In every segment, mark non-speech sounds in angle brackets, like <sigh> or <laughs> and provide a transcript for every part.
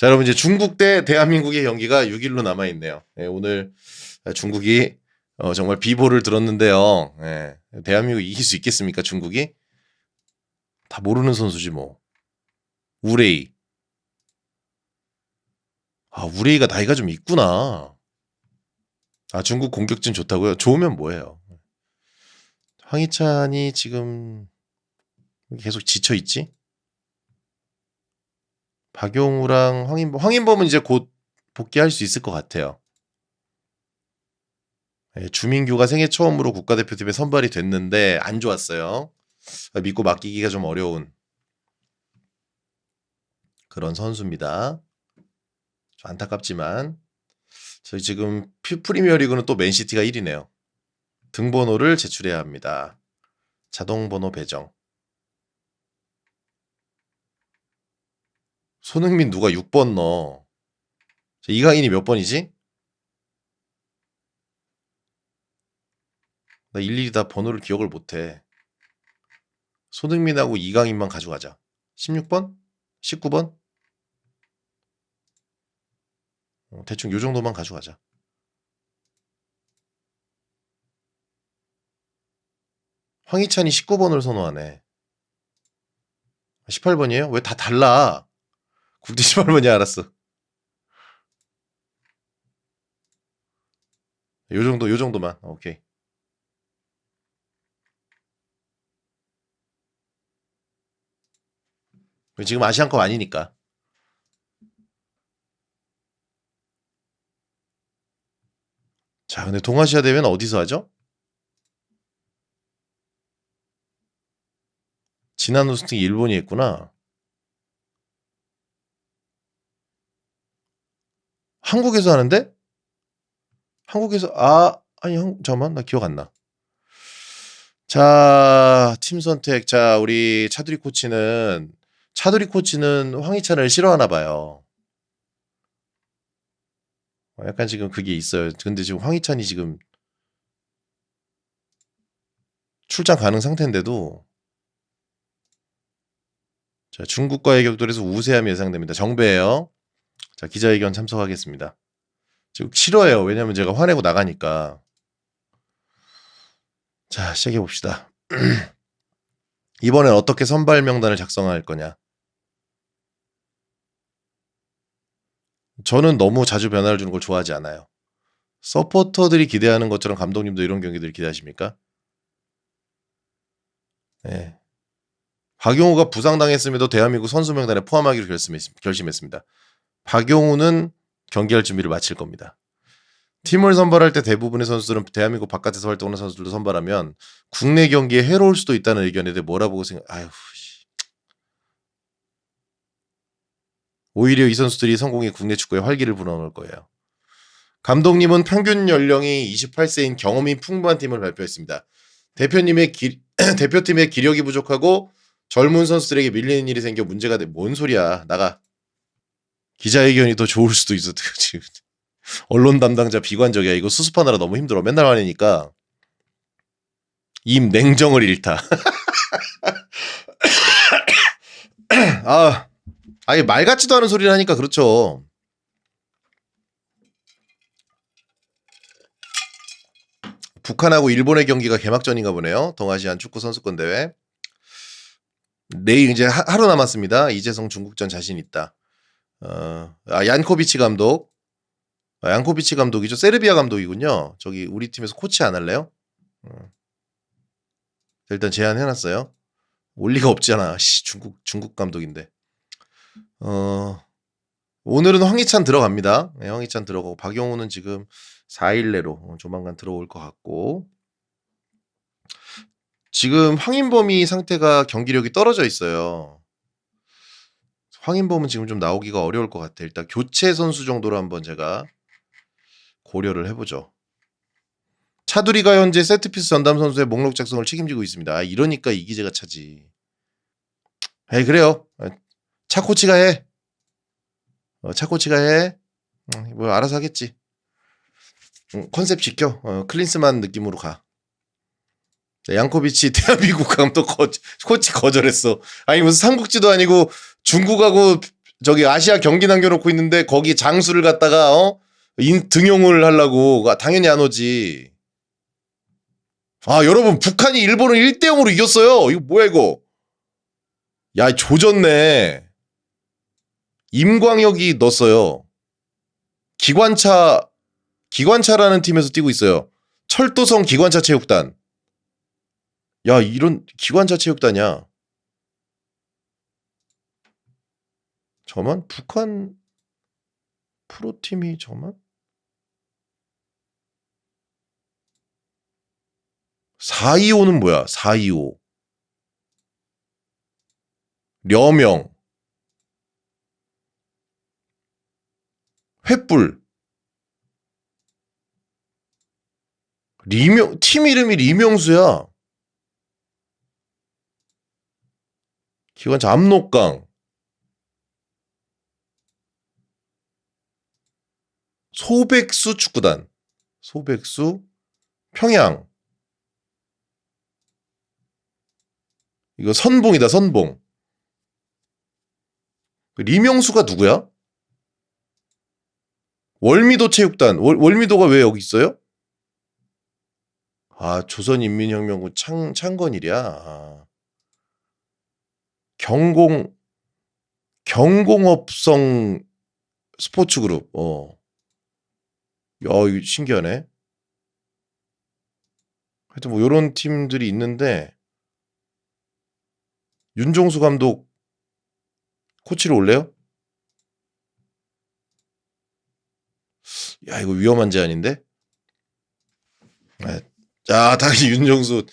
자, 여러분 이제 중국 대 대한민국의 경기가 6일로 남아 있네요. 예, 오늘 중국이 어, 정말 비보를 들었는데요. 예, 대한민국 이길 수 있겠습니까? 중국이 다 모르는 선수지 뭐. 우레이. 아, 우레이가 나이가 좀 있구나. 아, 중국 공격진 좋다고요? 좋으면 뭐예요? 황희찬이 지금 계속 지쳐 있지? 박용우랑 황인범, 황인범은 이제 곧 복귀할 수 있을 것 같아요. 예, 주민규가 생애 처음으로 국가대표팀에 선발이 됐는데 안 좋았어요. 아, 믿고 맡기기가 좀 어려운 그런 선수입니다. 좀 안타깝지만 저희 지금 피- 프리미어리그는 또 맨시티가 1위네요. 등번호를 제출해야 합니다. 자동번호 배정. 손흥민 누가 6번 넣어? 저 이강인이 몇 번이지? 나 일일이 다 번호를 기억을 못해. 손흥민하고 이강인만 가져가자. 16번? 19번? 어, 대충 요 정도만 가져가자. 황희찬이 19번을 선호하네. 18번이에요? 왜 다 달라? 국대 18번이 알았어. 요 정도, 요 정도만. 오케이. 지금 아시안컵 아니니까. 자, 근데 동아시아 대회는 어디서 하죠? 지난 우승팀 일본이 했구나. 한국에서 하는데? 한국에서 아 아니 한, 잠깐만 나 기억 안 나. 자, 팀 선택. 자, 우리 차두리 코치는 차두리 코치는 황희찬을 싫어하나 봐요. 어, 약간 지금 그게 있어요. 근데 지금 황희찬이 지금 출장 가능 상태인데도 자, 중국과의 격돌에서 우세함이 예상됩니다. 정배예요. 자, 기자회견 참석하겠습니다. 지금 싫어해요. 왜냐면 제가 화내고 나가니까. 자, 시작해 봅시다. <clears throat> 이번엔 어떻게 선발 명단을 작성할 거냐? 저는 너무 자주 변화를 주는 걸 좋아하지 않아요. 서포터들이 기대하는 것처럼 감독님도 이런 경기들 기대하십니까? 네. 박용우가 부상당했음에도 대한민국 선수 명단에 포함하기로 결심했, 결심했습니다. 박용우는 경기할 준비를 마칠 겁니다. 팀을 선발할 때 대부분의 선수들은 대한민국 바깥에서 활동하는 선수들도 선발하면 국내 경기에 해로울 수도 있다는 의견에 대해 뭐라고 생각? 아유, 씨. 오히려 이 선수들이 성공이 국내 축구에 활기를 불어넣을 거예요. 감독님은 평균 연령이 28세인 경험이 풍부한 팀을 발표했습니다. 대표님의 기, <clears throat> 대표팀의 기력이 부족하고 젊은 선수들에게 밀리는 일이 생겨 문제가 돼. 뭔 소리야? 나가. 기자회견이 더 좋을 수도 있어. <laughs> 지금 언론 담당자 비관적이야. 이거 수습하느라 너무 힘들어. 맨날 화내니까 임 냉정을 잃다. <laughs> 아, 아예 말 같지도 않은 소리를 하니까 그렇죠. 북한하고 일본의 경기가 개막전인가 보네요. 동아시안 축구 선수권 대회. 내일 이제 하, 하루 남았습니다. 이재성 중국전 자신 있다. 어, 아, 얀코비치 감독. 아, 얀코비치 감독이죠. 세르비아 감독이군요. 저기 우리 팀에서 코치 안 할래요? 어. 일단 제안해놨어요. 올 리가 없잖아. 씨, 중국 중국 감독인데. 어, 오늘은 황희찬 들어갑니다. 네, 황희찬 들어가고 박용우는 지금 4일 내로 어, 조만간 들어올 것 같고 지금 황인범이 상태가 경기력이 떨어져 있어요. 황인범은 지금 좀 나오기가 어려울 것 같아. 일단 교체 선수 정도로 한번 제가 고려를 해보죠. 차두리가 현재 세트피스 전담 선수의 목록 작성을 책임지고 있습니다. 아, 이러니까 이기재가 차지. 에이 그래요. 차 코치가 해. 어, 차 코치가 해. 음, 뭐 알아서 하겠지. 음, 컨셉 지켜. 어, 클린스만 느낌으로 가. 자, 양코비치 <laughs> 대한민국 감독 거, 코치 거절했어. 아니 무슨 삼국지도 아니고 중국하고 저기 아시아 경기 남겨놓고 있는데 거기 장수를 갖다가 어 인, 등용을 하려고 아, 당연히 안 오지. 아 여러분 북한이 일본을 1대 0으로 이겼어요. 이거 뭐야 이거? 야 조졌네. 임광혁이 넣었어요. 기관차 기관차라는 팀에서 뛰고 있어요. 철도성 기관차 체육단. 야 이런 기관차 체육단이야. 저만? 북한 프로팀이 저만? 425는 뭐야? 425 려명. 횃불. 리명 팀 이름이 리명수야. 기관차 압록강 소백수 축구단 소백수 평양 이거 선봉이다 선봉 그 리명수가 누구야? 월미도 체육단 월, 월미도가 왜 여기 있어요? 아 조선인민혁명군 창 창건일이야 아. 경공 경공업성 스포츠 그룹 어. 야, 이거 신기하네. 하여튼 뭐 요런 팀들이 있는데 윤종수 감독 코치로 올래요? 야, 이거 위험한 제안인데? 아, 자, 당연히 윤종수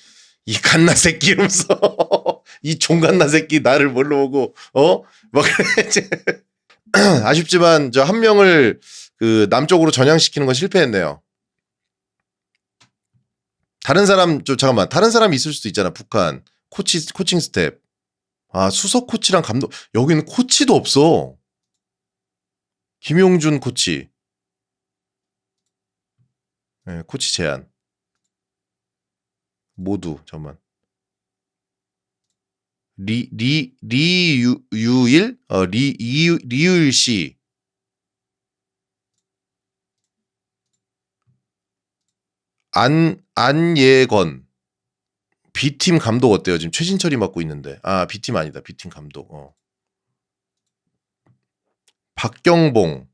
이 갓나 새끼 이러면서 <laughs> 이 종갓나 새끼 나를 뭘로 보고 어? 막 그래. <laughs> 아쉽지만 저 한 명을 그 남쪽으로 전향시키는 건 실패했네요. 다른 사람 저 잠깐만. 다른 사람이 있을 수도 있잖아. 북한. 코치 코칭 스텝. 아 수석 코치랑 감독. 여기는 코치도 없어. 김용준 코치. 네, 코치 제안. 모두 잠만. 리리 리유일? 어리 리유일 씨 안 안예건 B팀 감독 어때요? 지금 최진철이 맡고 있는데 아 B팀 아니다 B팀 감독 어. 박경봉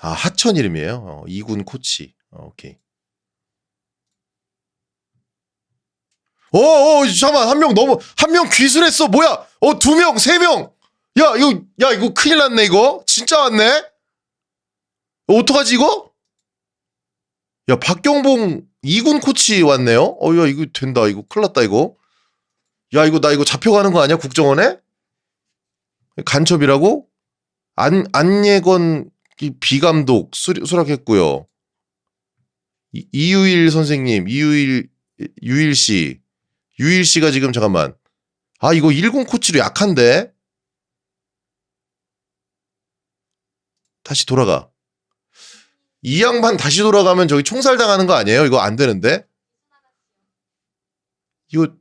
아 하천 이름이에요 어, 이군 코치 어, 오케이 어, 어, 잠깐만, 한명 너무, 한명 귀술했어, 뭐야? 어, 두 명, 세 명! 야, 이거, 야, 이거 큰일 났네, 이거? 진짜 왔네? 어, 어떡하지, 이거? 야, 박경봉 2군 코치 왔네요? 어, 야, 이거 된다, 이거 큰일 났다, 이거. 야, 이거, 나 이거 잡혀가는 거 아니야, 국정원에? 간첩이라고? 안, 안예건 이 비감독 수, 수락했고요. 이, 이유일 선생님, 이유일, 유일 씨. 유일 씨가 지금 잠깐만. 아, 이거 10 코치로 약한데? 다시 돌아가. 이 양반 다시 돌아가면 저기 총살 당하는 거 아니에요? 이거 안 되는데? 이거,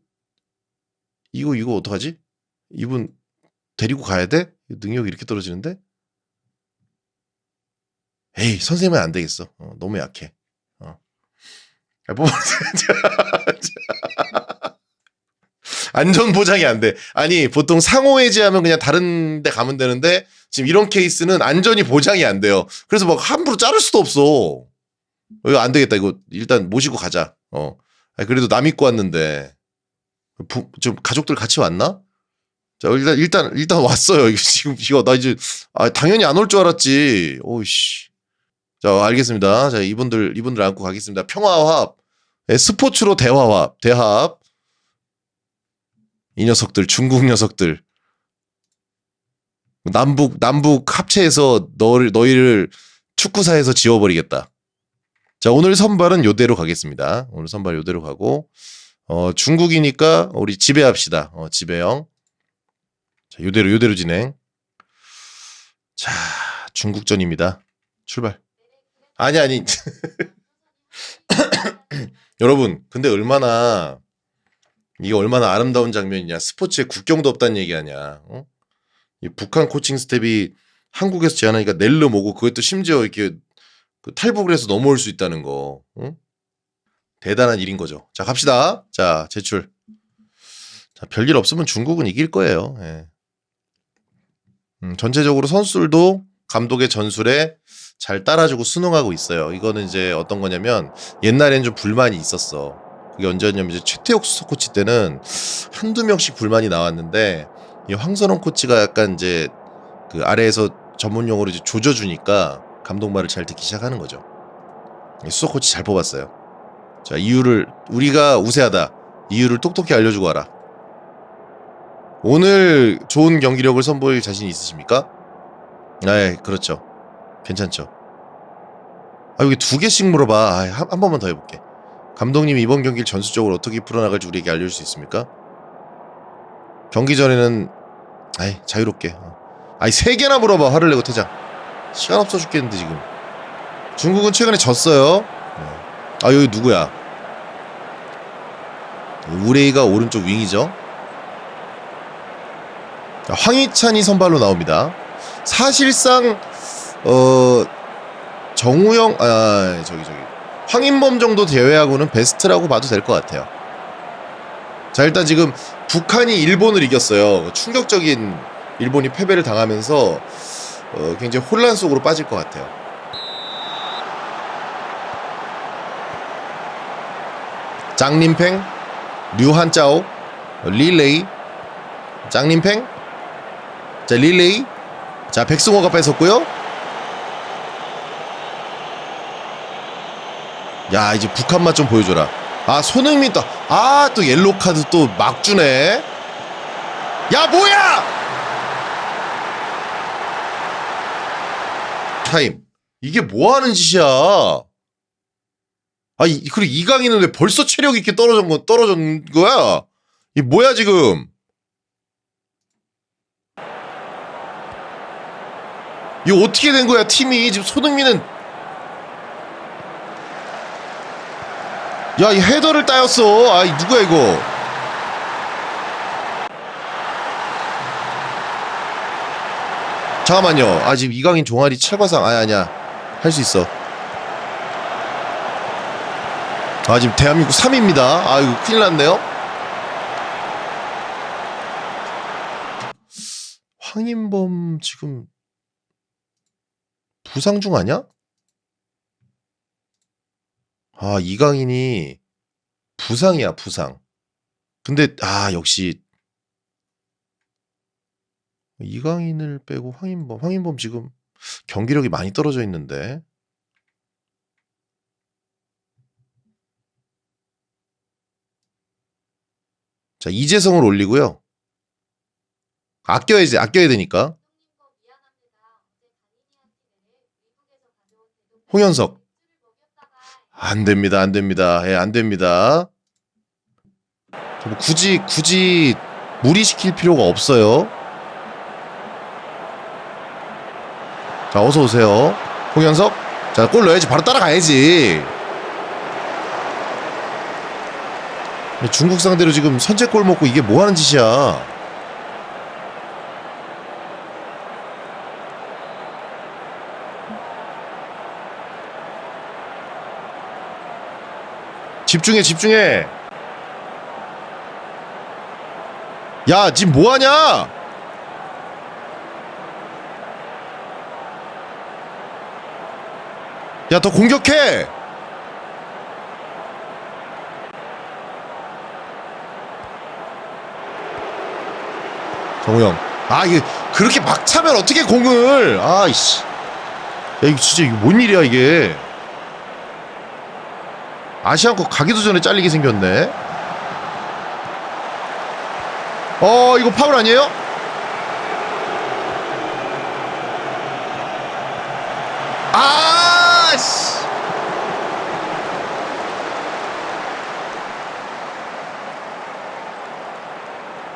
이거, 이거 어떡하지? 이분 데리고 가야 돼? 능력이 이렇게 떨어지는데? 에이, 선생님은 안 되겠어. 어, 너무 약해. 어. 아, 뭐, <laughs> 안전 보장이 안 돼. 아니, 보통 상호 해지하면 그냥 다른 데 가면 되는데 지금 이런 케이스는 안전이 보장이 안 돼요. 그래서 막 함부로 자를 수도 없어. 이거 안 되겠다. 이거 일단 모시고 가자. 어. 그래도 남 입고 왔는데. 부, 좀 가족들 같이 왔나? 자, 일단, 일단, 일단 왔어요. 이거 지금, 이거, 나 이제, 아, 당연히 안 올 줄 알았지. 오이씨. 자, 알겠습니다. 자, 이분들, 이분들 안고 가겠습니다. 평화화합. 예, 스포츠로 대화합, 대합. 이 녀석들, 중국 녀석들. 남북, 남북 합체해서 너를, 너희를 축구사에서 지워버리겠다. 자, 오늘 선발은 요대로 가겠습니다. 오늘 선발 요대로 가고, 어, 중국이니까 우리 지배합시다. 어, 지배형. 자, 요대로, 요대로 진행. 자, 중국전입니다. 출발. 아니, 아니. <laughs> 여러분, 근데 얼마나 이게 얼마나 아름다운 장면이냐. 스포츠에 국경도 없다는 얘기 아니야. 어? 이 북한 코칭 스텝이 한국에서 제안하니까 넬름 오고 그것도 심지어 이렇게 그 탈북을 해서 넘어올 수 있다는 거. 응? 대단한 일인 거죠. 자, 갑시다. 자, 제출. 자, 별일 없으면 중국은 이길 거예요. 예. 음, 전체적으로 선수들도 감독의 전술에 잘 따라주고 순응하고 있어요. 이거는 이제 어떤 거냐면 옛날엔 좀 불만이 있었어. 그게 언제였냐면 이제 최태욱 수석 코치 때는 한두 명씩 불만이 나왔는데 이 황선홍 코치가 약간 이제 그 아래에서 전문 용어로 이제 조져주니까 감독 말을 잘 듣기 시작하는 거죠. 수석 코치 잘 뽑았어요. 자 이유를 우리가 우세하다 이유를 똑똑히 알려주고 와라. 오늘 좋은 경기력을 선보일 자신 있으십니까? 네, 그렇죠. 괜찮죠. 아 여기 두 개씩 물어봐. 아, 한, 한 번만 더 해볼게. 감독님 이번 경기를 전술적으로 어떻게 풀어나갈지 우리에게 알려줄 수 있습니까? 경기 전에는 아이 자유롭게. 어. 아이 세 개나 물어봐 화를 내고 퇴장. 시간 없어 죽겠는데 지금. 중국은 최근에 졌어요. 네. 아 여기 누구야? 우레이가 오른쪽 윙이죠. 자, 황희찬이 선발로 나옵니다. 사실상 어 정우영 아 저기 저기 황인범 정도 제외하고는 베스트라고 봐도 될 것 같아요. 자 일단 지금 북한이 일본을 이겼어요. 충격적인 일본이 패배를 당하면서 어, 굉장히 혼란 속으로 빠질 것 같아요. 짱림팽, 류한짜오, 릴레이, 짱림팽, 자 릴레이, 자 백승호가 뺏었고요. 야 이제 북한 맛 좀 보여줘라. 아 손흥민 또 아 또 옐로 카드 또 막 주네. 야 뭐야? 타임. 이게 뭐 하는 짓이야? 아, 이, 그리고 이강인은 왜 벌써 체력 있게 떨어진 거, 떨어진 거야? 이 뭐야, 지금? 이거 어떻게 된 거야, 팀이? 지금 손흥민은. 야, 이 헤더를 따였어. 아, 이 누구야, 이거? 잠깐만요. 아 지금 이강인 종아리 찰과상 아니 아니야. 할 수 있어. 아 지금 대한민국 3위입니다. 아 이거 큰일 났네요. 황인범 지금 부상 중 아니야? 아 이강인이 부상이야 부상. 근데 아 역시 이강인을 빼고 황인범, 황인범 지금 경기력이 많이 떨어져 있는데. 자, 이재성을 올리고요. 아껴야지, 아껴야 되니까. 홍현석. 안 됩니다, 안 됩니다. 예, 안 됩니다. 뭐 굳이, 굳이 무리시킬 필요가 없어요. 자 어서 오세요 홍현석 자 골 넣어야지 바로 따라가야지 중국 상대로 지금 선제골 먹고 이게 뭐 하는 짓이야 집중해 집중해 야 지금 뭐하냐 야, 더 공격해! 정우영. 아, 이게, 그렇게 막 차면 어떻게 공을! 아이씨. 야, 이거 진짜, 이거 뭔 일이야, 이게. 아시안컵 가기도 전에 잘리게 생겼네. 어, 이거 파울 아니에요? 아! 씨.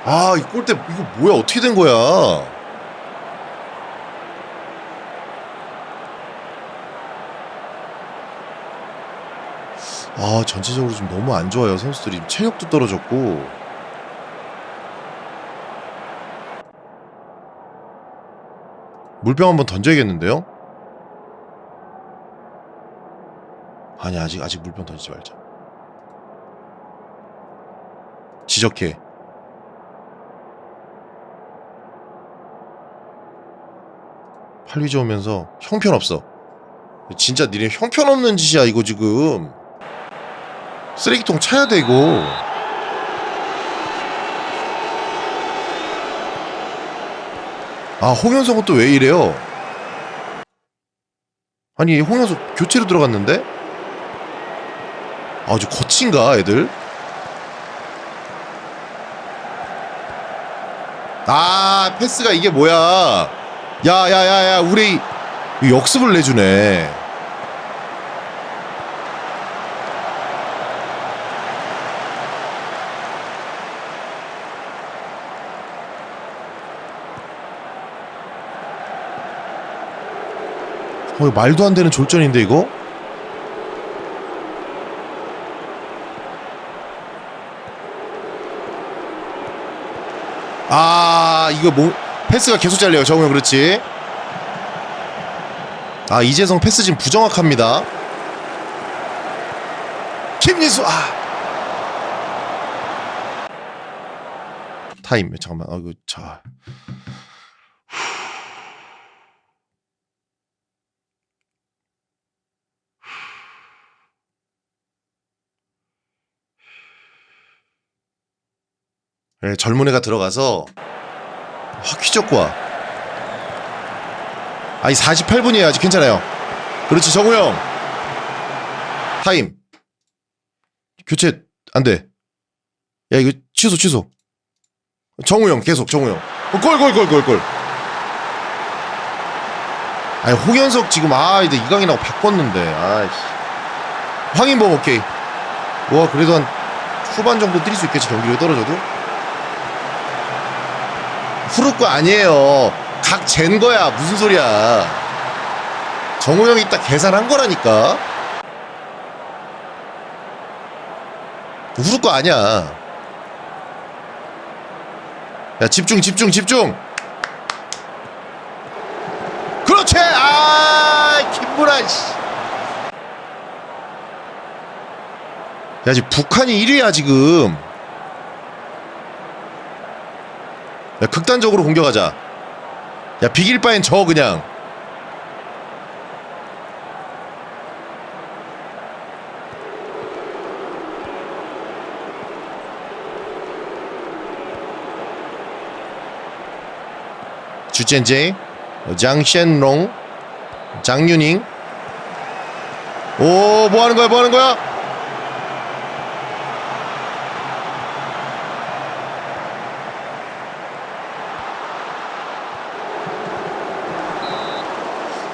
아, 이 골대 이거 뭐야? 어떻게 된 거야? 아 전체적으로 좀 너무 안 좋아요 선수들이. 체력도 떨어졌고. 물병 한번 던져야겠는데요? 아니 아직 아직 물병 던지지 말자. 지적해. 팔리지 오면서 형편없어. 진짜 니네 형편없는 짓이야 이거 지금. 쓰레기통 차야 돼 이거. 아 홍현석은 또 왜 이래요? 아니 홍현석 교체로 들어갔는데? 아주 거친가 애들? 아 패스가 이게 뭐야 야야야야 우리 역습을 내주네 어, 말도 안 되는 졸전인데 이거? 아 이거 뭐 패스가 계속 잘려요. 정우영 그렇지? 아 이재성 패스 지금 부정확합니다. 김예수 아. 타임 잠깐만. 아 이거 자 예, 젊은 애가 들어가서 와. 아니 48분이에요 아직 괜찮아요. 그렇지 정우영. 타임. 교체 안 돼. 야 이거 취소 취소. 정우영 계속 정우영. 골 골 골 골 골. 아니 홍현석 지금 아 이제 이강인하고 바꿨는데 아이씨. 황인범 오케이. 와 그래도 한 후반 정도 뛸 수 있겠지 경기력이 떨어져도. 후루거 아니에요. 각 잰 거야. 무슨 소리야. 정우영이 딱 계산한 거라니까. 후루거 아니야. 야, 집중, 집중, 집중. 그렇지! 아, 김문환, 씨. 야, 지금 북한이 1위야, 지금. 야, 극단적으로 공격하자. 야, 비길 바엔 저 그냥. 주첸제, 장셴롱, 장윤잉. 오, 뭐 하는 거야? 뭐 하는 거야?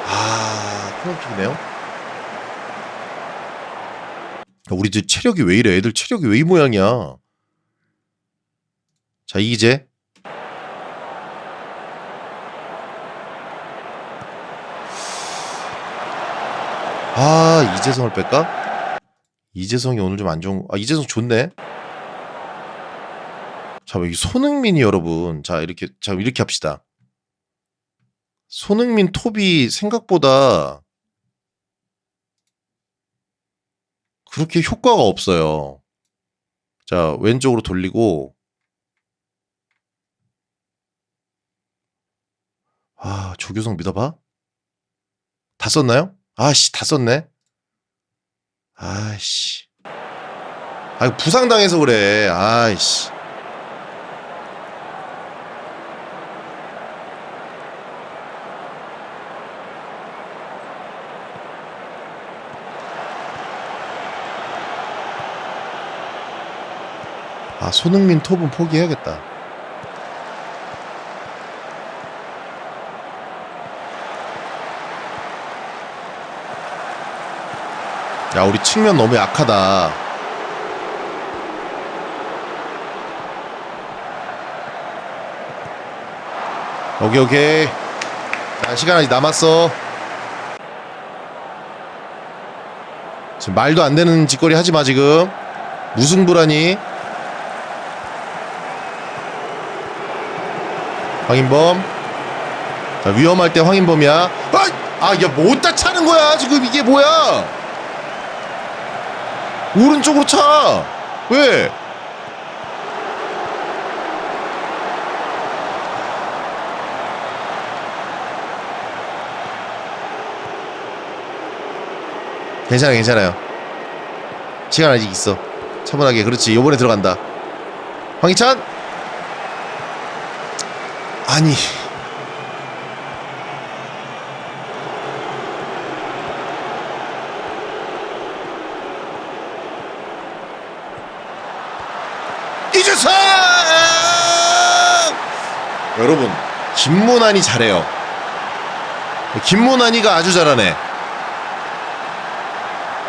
아, 코너킥이네요. 우리들 체력이 왜 이래? 애들 체력이 왜 이 모양이야? 자, 이제 아, 이재성을 뺄까? 이재성이 오늘 좀 안 좋은 아, 이재성 좋네. 자, 이 손흥민이 여러분. 자, 이렇게 자, 이렇게 합시다. 손흥민 톱이 생각보다 그렇게 효과가 없어요. 자, 왼쪽으로 돌리고 아, 조규성 믿어봐? 다 썼나요? 아씨, 다 썼네. 아이씨. 아, 부상당해서 그래. 아이씨. 아, 손흥민 톱은 포기해야겠다. 야, 우리 측면 너무 약하다. 오케이, 오케이. 자, 시간 아직 남았어. 지금 말도 안 되는 짓거리 하지 마, 지금. 무승부라니. 황인범. 자, 위험할 때 황인범이야. 아, 아, 야, 뭐다 차는 거야? 지금 이게 뭐야? 오른쪽으로 차. 왜? 괜찮아, 괜찮아요. 시간 아직 있어. 차분하게. 그렇지. 요번에 들어간다. 황희찬. 아니. 이재성! 여러분, 김문환이 잘해요. 김문환이가 아주 잘하네.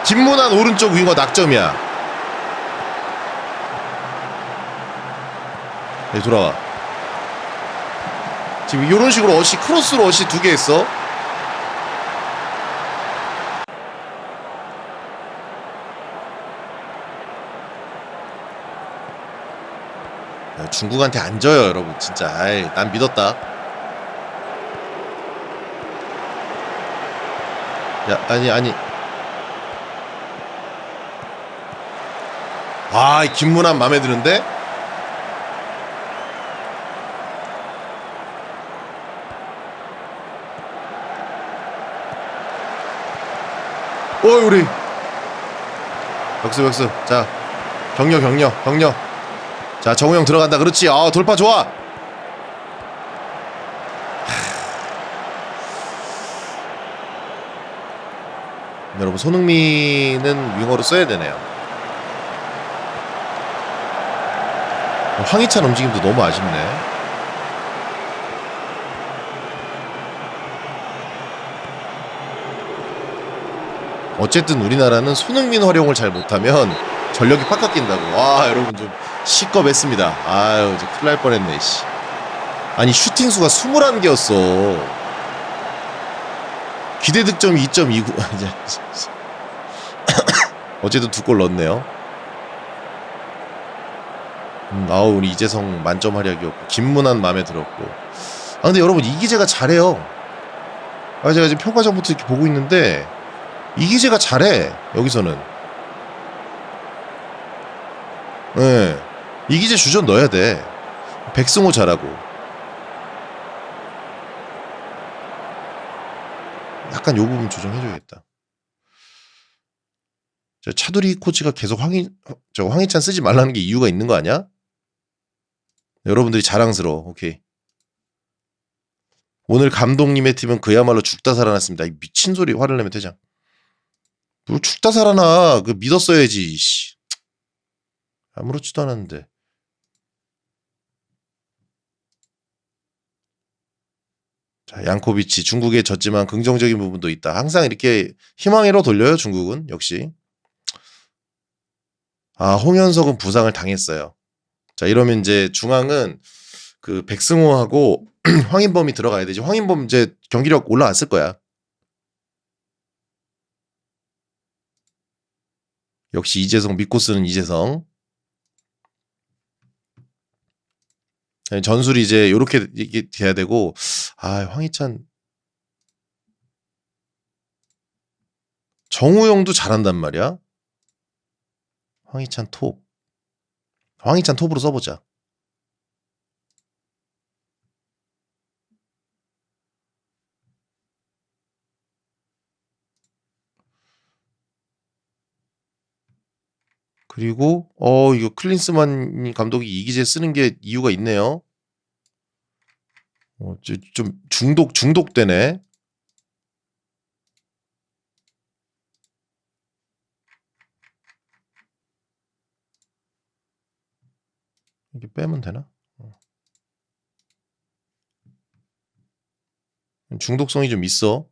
김문환 오른쪽 윙어 낙점이야. 네, 돌아와. 지금 이런 식으로 어시 크로스로 어시 두 개 했어. 야, 중국한테 안 져요, 여러분. 진짜. 아이, 난 믿었다. 야, 아니, 아니. 아, 이 김문환 마음에 드는데? 어이, 우리. 벽수, 벽수. 자, 격려, 격려, 격려. 자, 정우영 들어간다. 그렇지. 아, 돌파 좋아. 여러분, 손흥민은 윙어로 써야 되네요. 황희찬 움직임도 너무 아쉽네. 어쨌든 우리나라는 손흥민 활용을 잘 못하면 전력이 팍 깎인다고. 와, 여러분 좀 시겁했습니다. 아유, 이제 큰일 날 뻔했네, 씨. 아니, 슈팅 수가 21개였어. 기대 득점이 2.29. <laughs> 이제 <coughs> 어쨌든 두골 넣었네요. 음, 아우 우리 이재성 만점 활약이었고 김문환 마음에 들었고. 아 근데 여러분 이기재가 잘해요. 아 제가 지금 평가전부터 이렇게 보고 있는데 이기재가 잘해 여기서는. 예. 네. 이기재 주전 넣어야 돼. 백승호 잘하고. 약간 요 부분 조정해줘야겠다. 저 차두리 코치가 계속 황희 저 황희찬 쓰지 말라는 게 이유가 있는 거 아니야? 여러분들이 자랑스러워. 오케이. 오늘 감독님의 팀은 그야말로 죽다 살아났습니다. 이 미친 소리 화를 내면 되장. 뭘 죽다 살아나? 그 믿었어야지. 씨. 아무렇지도 않았는데. 자, 양코비치 중국에 졌지만 긍정적인 부분도 있다. 항상 이렇게 희망으로 돌려요, 중국은 역시. 아, 홍현석은 부상을 당했어요. 자, 이러면 이제 중앙은 그 백승호하고 <clears throat> 황인범이 들어가야 되지. 황인범 이제 경기력 올라왔을 거야. 역시 이재성 믿고 쓰는 이재성. 전술이 이제 요렇게 돼야 되고 아, 황희찬 정우영도 잘한단 말이야. 황희찬 톱. 황희찬 톱으로 써보자. 그리고 어 이거 클린스만 감독이 이기재 쓰는 게 이유가 있네요. 어, 좀- 좀 중독 중독되네. 이게 빼면 되나? 어. 중독성이 좀 있어.